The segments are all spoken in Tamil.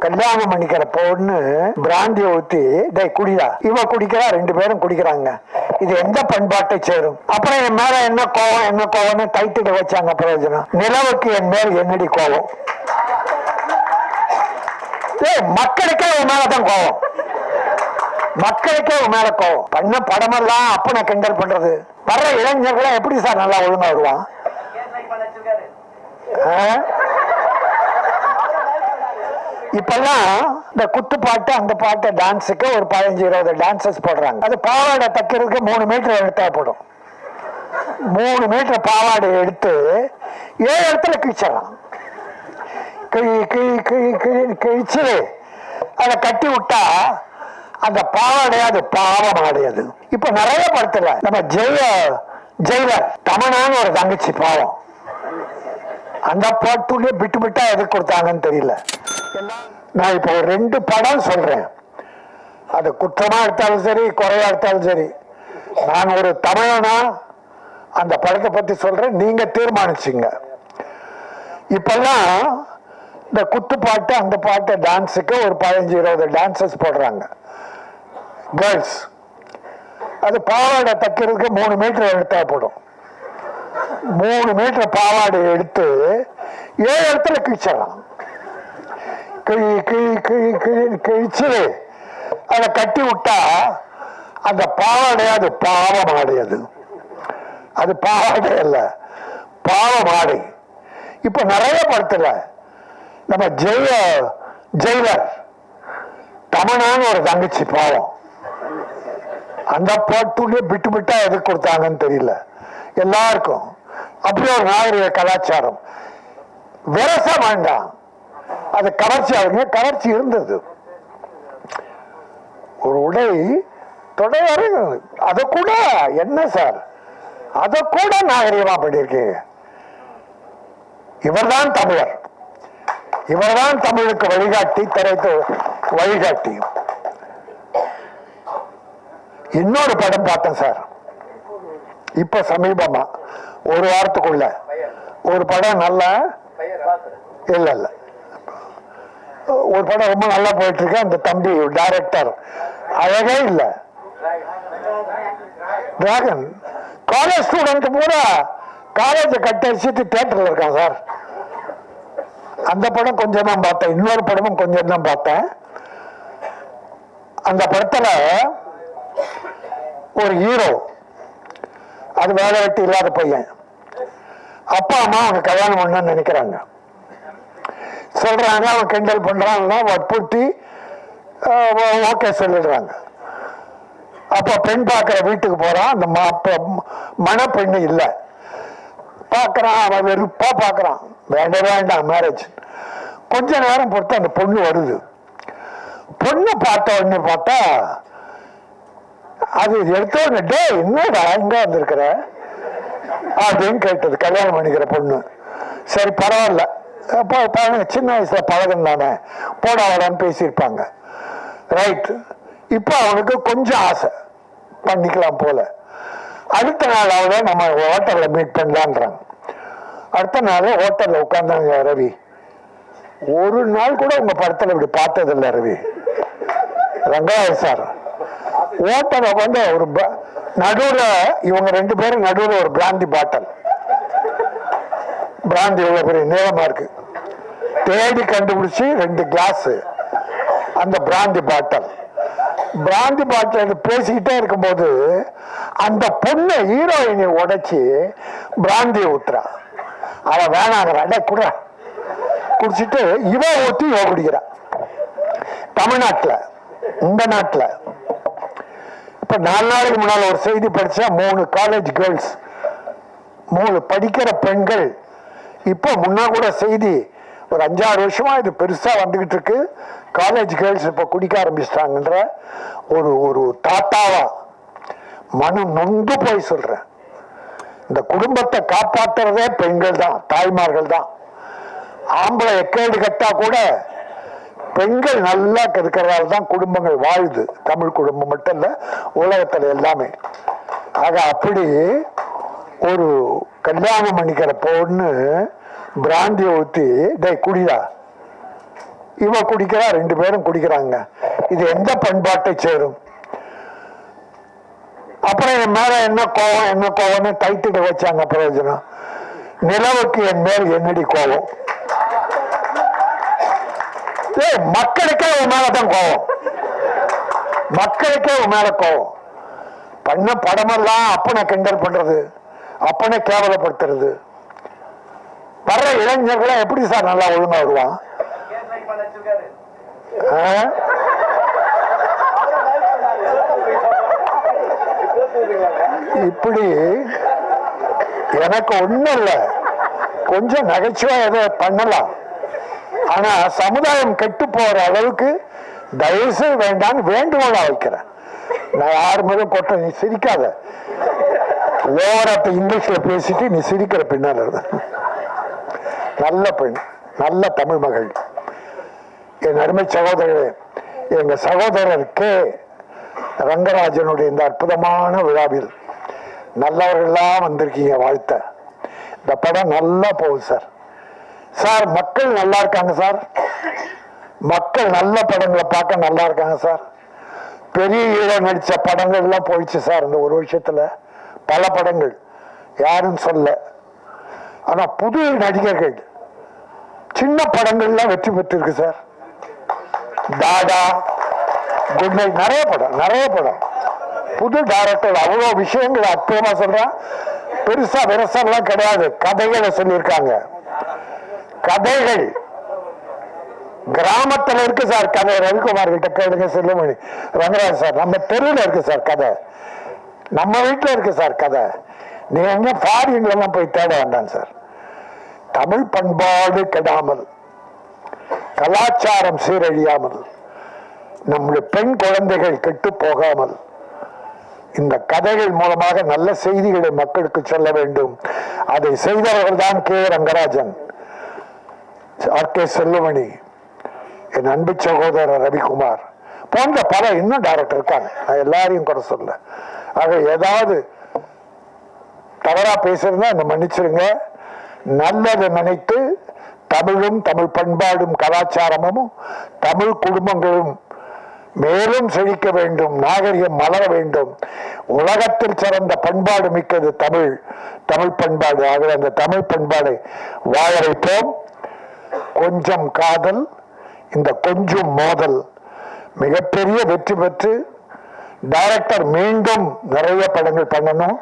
கல்யாணம் பண்ணிக்கிற பொண்ணு பிராந்திய ஊத்தி டே குடிடா. இவ குடிக்கிறா ரெண்டு பேரும் குடிக்கிறாங்க. இது எந்த பண்பாட்டை சேரும்? அப்புறம் என் மேல என்ன கோவம் என்ன கோவம்னு டைட்டில் வச்சாங்க பிரயோஜனம். நிலவுக்கு என் மேல் என்னடி கோவம்? ஏய் மக்களுக்கே உன் மேலதான் கோவம். மக்களுக்கே உன் மேல கோவம். பண்ண படமெல்லாம் அப்பனை கிண்டல் பண்றது. வர்ற இளைஞர்களா எப்படி சார் நல்லா ஒழுங்கா வருவான்? ஆ? இப்பெல்லாம் இந்த குத்து பாட்டு அந்த பாட்டு டான்ஸுக்கு ஒரு பதினஞ்சு இருபது டான்சஸ் போடுறாங்க. அது பாவாடை தைக்கிறதுக்கு மூணு மீட்டர் எடுத்தா போடும் மூணு மீட்டர் பாவாடை எடுத்து ஏழு இடத்துல கிழிச்சிடலாம். கிழி கிழி கிழி கிழி கிழிச்சு அதை கட்டி விட்டா அந்த பாவாடை அது. பாவம் ஆடையது இப்ப நிறைய படத்துல நம்ம ஜெய ஜெயிலர் தமனான்னு ஒரு தங்கச்சி பாவம். அந்த பாட்டுலயே பிட்டு பிட்டா எது கொடுத்தாங்கன்னு தெரியல. நான் இப்போ ரெண்டு படம் சொல்றேன். அது குற்றமா எடுத்தாலும் சரி குறையா எடுத்தாலும் சரி. நான் ஒரு தமிழனா அந்த படத்தை பத்தி சொல்றேன். நீங்க தீர்மானிச்சிங்க. இப்பெல்லாம் இந்த குத்து பாட்டு அந்த பாட்டு டான்ஸுக்கு ஒரு பதினஞ்சு இருபது டான்சஸ் போடுறாங்க. கேர்ள்ஸ் அது பாவாடை தைக்கிறதுக்கு மூணு மீட்டர் எடுத்தா போடும் மூணு மீட்டர் பாவாடை எடுத்து ஏழு இடத்துல கிழிச்சிடலாம். கிழி கிழி கிழி கிழி கிழிச்சு அதை கட்டி விட்டா அந்த பாவாடை அது பாவமாடை அது. அது பாவாடை அல்ல பாவமாடை. ஆடை இப்ப நிறைய படத்துல நம்ம ஜெய ஜெயிலர் தமனான்னு ஒரு தங்கச்சி பாவம். அந்த பாட்டுலேயே பிட்டு பிட்டா எது கொடுத்தாங்கன்னு தெரியல. எல்லாருக்கும். அப்படி ஒரு நாகரிக கலாச்சாரம். விரச வேண்டாம் அது கவர்ச்சி ஆகுங்க கவர்ச்சி இருந்தது. ஒரு உடை தொடை அதை கூட என்ன சார்? அதை கூட நாகரிகமா பண்ணியிருக்கீங்க. இவர்தான் தமிழர். இவர்தான் தமிழுக்கு வழிகாட்டி திரைத்து வழிகாட்டி. இன்னொரு படம் பார்த்தேன் சார். இப்ப சமீபமா ஒரு வாரத்துக்குள்ள. ஒரு படம் நல்ல இல்ல இல்ல. ஒரு படம் ரொம்ப நல்லா போயிட்டு இருக்கு அந்த தம்பி டைரக்டர் அழகே இல்ல. டிராகன் காலேஜ் ஸ்டூடெண்ட் பூரா கட்ட அடிச்சுட்டு தியேட்டர்ல இருக்கான் சார். அந்த படம் கொஞ்சம் தான் பார்த்தேன். இன்னொரு படமும் கொஞ்சம் தான் பார்த்தேன். அந்த படத்துல ஒரு ஹீரோ அது வேலை வெட்டி இல்லாத பையன். அப்பா அம்மா அவங்க கல்யாணம் பண்ணணும்னு நினைக்கிறாங்க. சொல்றாங்க அவன் கிண்டல் பண்றான் வற்புறுத்தி ஓகே சொல்லிடுறாங்க. அப்ப பெண் பார்க்கற வீட்டுக்கு போறான் அந்த மா- மணப்பெண்ணு இல்லை. பார்க்கறான் அவன் வெறுப்பா பார்க்கறான். வேண்டவே வேண்டாம் மேரேஜ் கொஞ்ச நேரம் பொறுத்து அந்த பொண்ணு வருது. பொண்ணு பார்த்த உடனே பார்த்தா அது எடுத்த உடனே டே என்னடா இங்க வந்திருக்கிற? அப்படின்னு கேட்டது கல்யாணம் பண்ணிக்கிற பொண்ணு. சரி பரவாயில்ல. அப்போ பழக சின்ன வயசுல பழகம் தானே. போடா வாடான்னு பேசியிருப்பாங்க. ரைட் இப்போ அவனுக்கு கொஞ்சம் ஆசை. பண்ணிக்கலாம் போல. அடுத்த நாளாவது நம்ம ஹோட்டலில் மீட் பண்ணலான்றாங்க அடுத்த நாள் ஹோட்டலில் உட்காந்தாங்க ரவி. ஒரு நாள் கூட உங்கள் படத்தில் இப்படி பார்த்ததில்ல ரவி. ரங்கராஜ் சார். ஓட்டரை வந்து ஒரு ப- இவங்க ரெண்டு பேரும் நடுவில் ஒரு பிராந்தி பாட்டில். பிராந்தி இவ்வளோ பெரிய நீளமாக இருக்கு. தேடி கண்டுபிடிச்சி ரெண்டு கிளாஸு அந்த பிராந்தி பாட்டில். பிராந்தி பாட்டில் பேசிக்கிட்டே இருக்கும்போது அந்த பொண்ணு ஹீரோயினை உடைச்சி பிராந்தி ஊத்துறா. அவன் வேணாங்கிறா அடே குட குடிச்சிட்டு இவ ஊற்றி இவ குடிக்கிறான் தமிழ்நாட்டில் இந்த நாட்டில். இப்ப நாலு நாளைக்கு முன்னால ஒரு செய்தி படிச்சா மூணு காலேஜ் கேர்ள்ஸ் மூணு படிக்கிற பெண்கள். இப்போ முன்னா கூட செய்தி ஒரு அஞ்சாறு வருஷமா இது பெருசா வந்துகிட்டு இருக்கு. காலேஜ் கேர்ள்ஸ் இப்போ குடிக்க ஆரம்பிச்சிட்டாங்கன்ற ஒரு ஒரு தாத்தாவா மனம் நொந்து போய் சொல்றேன் இந்த குடும்பத்தை காப்பாற்றுறதே பெண்கள் தான் தாய்மார்கள் தான் ஆம்பளை எக்கேடு கட்டா கூட பெண்கள் நல்லா இருக்கிறதால தான் குடும்பங்கள் வாழுது. தமிழ் குடும்பம் மட்டும் இல்லை உலகத்தில் எல்லாமே. ஆக அப்படி ஒரு கல்யாணம் பண்ணிக்கிற பொண்ணு பிராந்தியை ஊற்றி டே குடிடா. இவ குடிக்கிறா ரெண்டு பேரும் குடிக்கிறாங்க. இது எந்த பண்பாட்டை சேரும்? அப்புறம் என் மேல என்ன கோவம் என்ன கோவம்னு டைட்டில் வச்சாங்க பிரயோஜனம். நிலவுக்கு என் மேல் என்னடி கோவம்? மக்களுக்கே உன் மேலதான் கோவம். மக்களுக்கே உன் மேல கோவம். பண்ண படமெல்லாம் அப்பனை கிண்டல் பண்றது அப்பனை கேவலப்படுத்துறது. வர்ற இளைஞர்களை எப்படி சார் நல்லா ஒழுங்கா வருவான்? ஆ? இப்படி எனக்கு ஒண்ணும் இல்லை. கொஞ்சம் நகைச்சுவை எதை பண்ணலாம். ஆனா சமுதாயம் கெட்டு போற அளவுக்கு தயவுசு வேண்டாம்னு வேண்டுகோளா வைக்கிறேன். நான் யார் மீதும் கொட்ட நீ சிரிக்காத. ஓரத்தை இங்கிலீஷ்ல பேசிட்டு நீ சிரிக்கிற பின்னால இருந்து. நல்ல பெண் நல்ல தமிழ் மகள். என் அருமை சகோதரரே எங்க சகோதரர் கே. ரங்கராஜனுடைய இந்த அற்புதமான விழாவில் நல்லவர்கள்லாம் வந்திருக்கீங்க வாழ்த்த. இந்த படம் நல்லா போகுது சார். சார் மக்கள் நல்லா இருக்காங்க சார். மக்கள் நல்ல படங்களை பார்க்க நல்லா இருக்காங்க சார். பெரிய ஹீரோ நடித்த படங்கள் எல்லாம் போயிடுச்சு சார் இந்த ஒரு வருஷத்துல. பல படங்கள். யாரும் சொல்ல. ஆனா புது நடிகர்கள். சின்ன படங்கள்லாம் வெற்றி பெற்றிருக்கு சார். தாடா குட் நைட். நிறைய படம் நிறைய படம். புது டைரக்டர் அவ்வளோ விஷயங்கள் அற்புதமா சொல்றான். பெருசா விரசம்லாம் கிடையாது. கதைகளை சொல்லியிருக்காங்க. கதைகள். கிராமத்துல இருக்கு சார் கதை. ரவிக்குமார் கிட்ட கேளுங்க செல்லுமணி. ரங்கராஜ் சார் நம்ம தெருவில் இருக்கு சார் கதை. நம்ம வீட்டில் இருக்கு சார் கதை. நீ எங்க ஃபாரின்லாம் போய் தேட வேண்டாம் சார். தமிழ் பண்பாடு கெடாமல் கலாச்சாரம் சீரழியாமல் நம்முடைய பெண் குழந்தைகள் கெட்டு போகாமல் இந்த கதைகள் மூலமாக நல்ல செய்திகளை மக்களுக்கு சொல்ல வேண்டும். அதை செய்தவர்கள் தான் K Rangarajan. R. K. Chellumani என் அன்பு சகோதரர் ரவிக்குமார் போன்ற பல இன்னும் டைரக்டர் இருக்காங்க. நான் எல்லாரையும் குறை சொல்ல ஆக ஏதாவது தவறா பேசுறதா இந்த மன்னிச்சிருங்க. நல்லதை நினைத்து தமிழும் தமிழ் பண்பாடும் கலாச்சாரமும் தமிழ் குடும்பங்களும் மேலும் செழிக்க வேண்டும் நாகரிகம் மலர வேண்டும். உலகத்தில் சிறந்த பண்பாடு மிக்கது தமிழ் தமிழ் பண்பாடு. ஆகவே அந்த தமிழ் பண்பாடை வாழ வைப்போம் கொஞ்சம் காதல் இந்த கொஞ்சம் மோதல் மிகப்பெரிய வெற்றி பெற்று டைரக்டர் மீண்டும் நிறைய படங்கள் பண்ணணும்.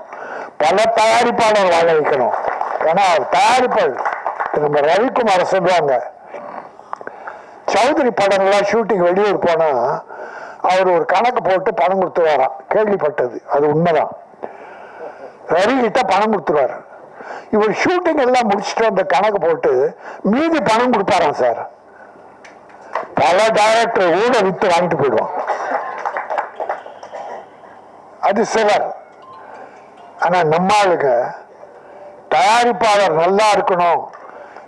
பல தயாரிப்பாளர் வாழ வைக்கணும் ஏன்னா அவர் தயாரிப்பாளர். நம்ம ரவிக்குமார் சொல்லுவாங்க சௌதரி படங்கள்லாம் ஷூட்டிங் வெளியூர் போனா அவர் ஒரு கணக்கு போட்டு பணம் கொடுத்துருவாராம். கேள்விப்பட்டது. அது உண்மைதான். ரவி கிட்ட பணம் கொடுத்துருவாரு. இவர் ஷூட்டிங் எல்லாம் முடிச்சுட்டு அந்த கணக்கு போட்டு மீதி பணம் கொடுப்பாராம் சார். பல டைரக்டர் ஊட வித்து வாங்கிட்டு போயிடுவான். அது சிலர். ஆனா நம்ம ஆளுங்க தயாரிப்பாளர் நல்லா இருக்கணும்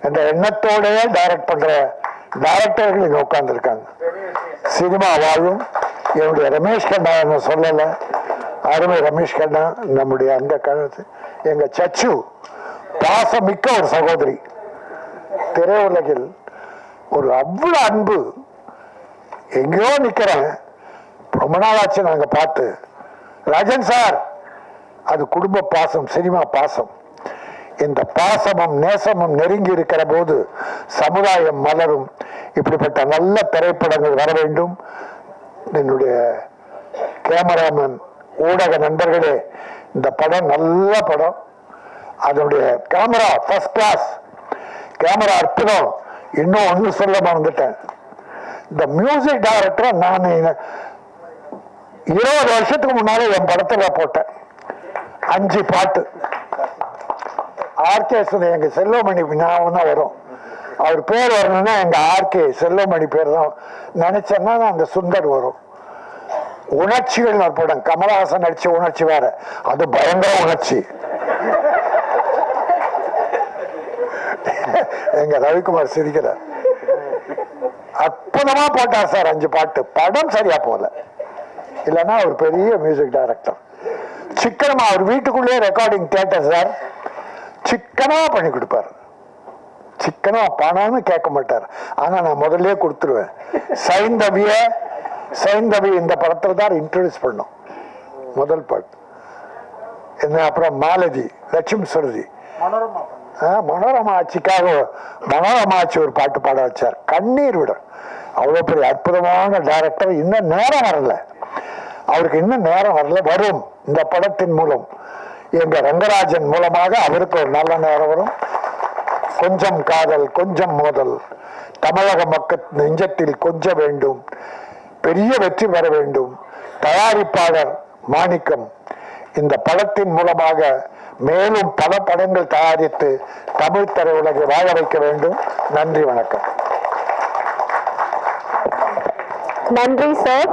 என்ற எண்ணத்தோடயே டைரக்ட் பண்ற டைரக்டர்கள் இங்க உட்கார்ந்து இருக்காங்க சினிமா வாழும். என்னுடைய ரமேஷ் கண்ணா என்ன சொல்லலை. அருமை ரமேஷ் கண்ணா நம்முடைய அந்த கழுத்து எங்க சச்சு பாசமிக்க ஒரு சகோதரி. திரையுலகில் ஒரு அவ்வளவு அன்பு. எங்கேயோ நிக்கிறேன். ரொம்ப நாளாச்சு நாங்க பார்த்து. ராஜன் சார் அது குடும்ப பாசம் சினிமா பாசம். இந்த பாசமும் நேசமும் நெருங்கி இருக்கிற போது சமுதாயம் மலரும். இப்படிப்பட்ட நல்ல திரைப்படங்கள் வர வேண்டும். என்னுடைய கேமராமேன் ஊடக நண்பர்களே இந்த படம் நல்ல படம். அதனுடைய கேமரா ஃபர்ஸ்ட் கிளாஸ் கேமரா அற்புதம். இன்னும் ஒன்று சொல்ல மறந்துட்டேன். இந்த மியூசிக் டைரக்டரை நான் இருபது வருஷத்துக்கு முன்னாலே என் படத்தில் போட்டேன். அஞ்சு பாட்டு. ஆர்கே எங்க செல்வமணி ஞாபகம் தான் வரும். அவர் பேர் வரணும்னா எங்கள் ஆர்கே செல்வமணி பேர் தான். நினச்சேன்னா அந்த சுந்தர் வரும். உணர்ச்சிகள் ஒரு படம் கமலஹாசன் நடிச்ச உணர்ச்சி வேற. அது பயங்கர உணர்ச்சி. எங்க ரவிக்குமார் சிரிக்கிறார் அற்புதமா போட்டார் சார் அஞ்சு பாட்டு. படம் சரியா போல இல்லைன்னா அவர் பெரிய மியூசிக் டைரக்டர் சிக்கனமா அவர் வீட்டுக்குள்ளேயே ரெக்கார்டிங் தேட்டர் சார். சிக்கனமா பண்ணி கொடுப்பார். சிக்கனா பணம்னு கேட்க மாட்டார். ஆனா நான் முதல்ல கொடுத்துருவேன். சைந்தவிய சைந்தவி இந்த படத்துல தான் இன்ட்ரடியூஸ் பண்ணோம். முதல் பாட்டு என்ன அப்புறம் மாலதி லட்சுமி சுருதி மனோரமா ஆட்சிக்காக மனோரமா ஆட்சி ஒரு பாட்டு பாட வச்சார். கண்ணீர் விடும் அவ்வளோ பெரிய அற்புதமான டைரக்டர் இன்னும் நேரம் வரல. அவருக்கு இன்னும் நேரம் வரல. வரும் இந்த படத்தின் மூலம். எங்க ரங்கராஜன் மூலமாக அவருக்கு ஒரு நல்ல நேரம் வரும். கொஞ்சம் காதல் கொஞ்சம் மோதல். தமிழக மக்கள் நெஞ்சத்தில் கொஞ்ச வேண்டும். பெரிய வெற்றி பெற வேண்டும். தயாரிப்பாளர் மாணிக்கம். இந்த படத்தின் மூலமாக மேலும் பல படங்கள் தயாரித்து தமிழ் திரையுலகை வாழ வைக்க வேண்டும். நன்றி வணக்கம். நன்றி சார்.